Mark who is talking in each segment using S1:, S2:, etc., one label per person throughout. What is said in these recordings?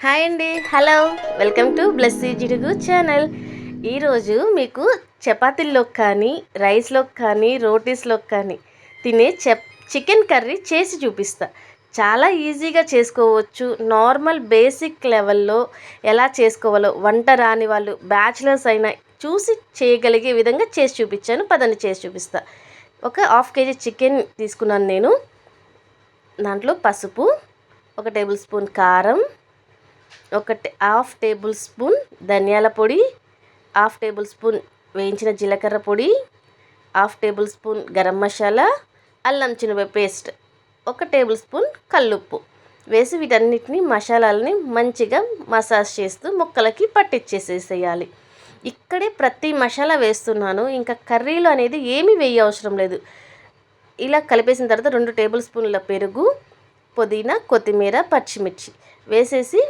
S1: Hi అండి. Hello. Welcome to Blessy Jidugu channel. ఈరోజు మీకు చపాతీల్లోకి కానీ రైస్లోకి కానీ రోటీస్లోకి కానీ తినే చెప్ చికెన్ కర్రీ చేసి చూపిస్తా. చాలా ఈజీగా చేసుకోవచ్చు. నార్మల్ బేసిక్ లెవెల్లో ఎలా చేసుకోవాలో వంట రాని వాళ్ళు బ్యాచిలర్స్ అయినా చూసి చేయగలిగే విధంగా చేసి చూపించాను. పదని చేసి చూపిస్తా. ఒక హాఫ్ కేజీ చికెన్ తీసుకున్నాను నేను. దాంట్లో పసుపు ఒక టేబుల్ స్పూన్ కారం ఒక హాఫ్ టేబుల్ స్పూన్ ధనియాల పొడి హాఫ్ టేబుల్ స్పూన్ వేయించిన జీలకర్ర పొడి half tablespoon garam masala అల్లం చిన్నపై పేస్ట్ ఒక టేబుల్ స్పూన్ కల్లుప్పు. వేసి వీటన్నిటిని మసాలాలని మంచిగా మసాజ్ చేస్తూ ముక్కలకి పట్టించేసేసేయాలి ఇక్కడే ప్రతి మసాలా వేస్తున్నాను. ఇంకా కర్రీలు అనేది ఏమీ వేయ అవసరం లేదు. ఇలా కలిపేసిన తర్వాత రెండు టేబుల్ స్పూన్ల పెరుగు పుదీనా కొత్తిమీర పచ్చిమిర్చి వేసేసి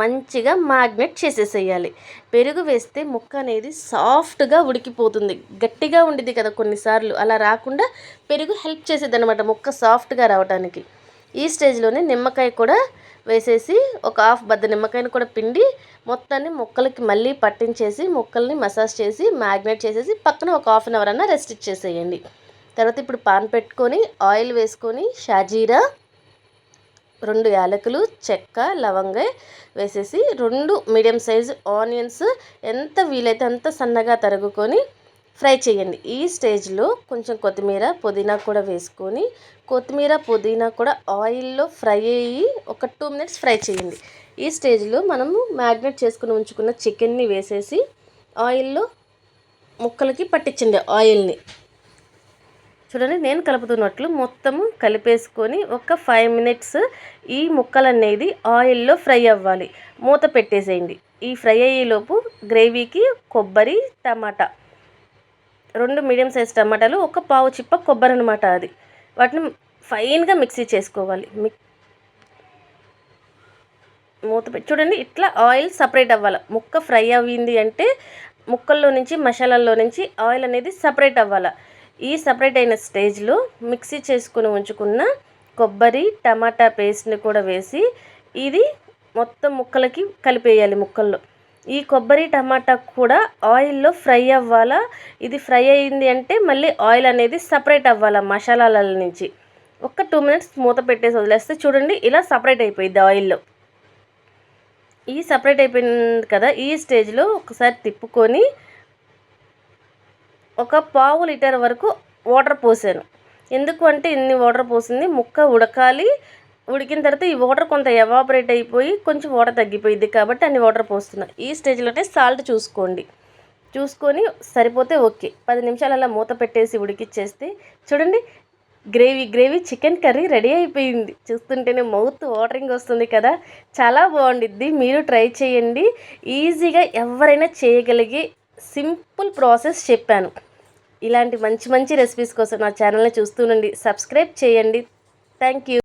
S1: మంచిగా మ్యాగ్నెట్ చేసేసేయాలి. పెరుగు వేస్తే ముక్క అనేది సాఫ్ట్గా ఉడికిపోతుంది. గట్టిగా ఉండిద్ది కదా కొన్నిసార్లు. అలా రాకుండా పెరుగు హెల్ప్ చేసేది అనమాట ముక్క సాఫ్ట్గా రావడానికి ఈ స్టేజ్లోనే నిమ్మకాయ కూడా వేసేసి ఒక హాఫ్ బద్ద నిమ్మకాయని కూడా పిండి మొత్తాన్ని ముక్కలకి మళ్ళీ పట్టించేసి ముక్కల్ని మసాజ్ చేసి మ్యాగ్నేట్ చేసేసి పక్కన ఒక హాఫ్ అన్ అవర్ అన్న రెస్ట్ ఇచ్చేసేయండి. తర్వాత ఇప్పుడు పాన్ పెట్టుకొని ఆయిల్ వేసుకొని షాజీరా రెండు యాలకులు చెక్క లవంగ వేసేసి రెండు మీడియం సైజు ఆనియన్స్ ఎంత వీలైతే అంత సన్నగా తరుగుకొని ఫ్రై చేయండి. ఈ స్టేజ్లో కొంచెం కొత్తిమీర పుదీనా కూడా వేసుకొని కొత్తిమీర పుదీనా కూడా ఆయిల్లో ఫ్రై అయ్యి ఒక టూ మినిట్స్ ఫ్రై చేయండి. ఈ స్టేజ్లో మనము మ్యాగ్నెట్ చేసుకుని ఉంచుకున్న చికెన్ని వేసేసి ఆయిల్లో ముక్కలకి పట్టించండి ఆయిల్ని. చూడండి నేను కలుపుతున్నట్లు మొత్తము కలిపేసుకొని ఒక ఫైవ్ మినిట్స్ ఈ ముక్కలు అనేది ఆయిల్లో ఫ్రై అవ్వాలి. మూత పెట్టేసేయండి. ఈ ఫ్రై అయ్యేలోపు గ్రేవీకి కొబ్బరి టమాటా. రెండు మీడియం సైజ్ టమాటాలు ఒక పావు చిప్ప కొబ్బరి అనమాట అది. వాటిని ఫైన్గా మిక్సీ చేసుకోవాలి. మిక్ మూత పెట్టి చూడండి ఇట్లా ఆయిల్ సపరేట్ అవ్వాలి. ముక్క ఫ్రై అవ్వింది అంటే ముక్కల్లో నుంచి మసాలాల్లో నుంచి ఆయిల్ అనేది సపరేట్ అవ్వాలి. ఈ సపరేట్ అయిన స్టేజ్లో మిక్సీ చేసుకుని ఉంచుకున్న కొబ్బరి టమాటా పేస్ట్ని కూడా వేసి ఇది మొత్తం ముక్కలకి కలిపేయాలి ముక్కల్లో. ఈ కొబ్బరి టమాటా కూడా ఆయిల్లో ఫ్రై అవ్వాలా? ఇది ఫ్రై అయింది అంటే మళ్ళీ ఆయిల్ అనేది సపరేట్ అవ్వాలా మసాలాల నుంచి? ఒక టూ మినిట్స్ మూత పెట్టేసి వదిలేస్తే చూడండి ఇలా సపరేట్ అయిపోయింది ఆయిల్లో ఈ సపరేట్ అయిపోయింది కదా ఈ స్టేజ్లో ఒకసారి తిప్పుకొని ఒక పావు లీటర్ వరకు వాటర్ పోసాను. ఎందుకు అంటే ఇన్ని వాటర్ పోసింది ముక్క ఉడకాలి. ఉడికిన తర్వాత ఈ వాటర్ కొంత ఎవాపరేట్ అయిపోయి కొంచెం వాటర్ తగ్గిపోయింది కాబట్టి అన్ని వాటర్ పోస్తున్నా. ఈ స్టేజ్లోనే సాల్ట్ చూసుకోండి. చూసుకొని సరిపోతే ఓకే. పది నిమిషాలు అలా మూత పెట్టేసి ఉడికిచ్చేస్తే చూడండి gravy gravy chicken curry ready అయిపోయింది. చూస్తుంటేనే మౌత్ వాటరింగ్ వస్తుంది కదా. చాలా బాగుండిద్ది. మీరు ట్రై చేయండి. ఈజీగా ఎవరైనా చేయగలిగే సింపుల్ ప్రాసెస్ చెప్పాను. ఇలాంటి మంచి మంచి రెసిపీస్ కోసం నా ఛానల్ని చూస్తూనండి సబ్స్క్రైబ్ చేయండి. Thank you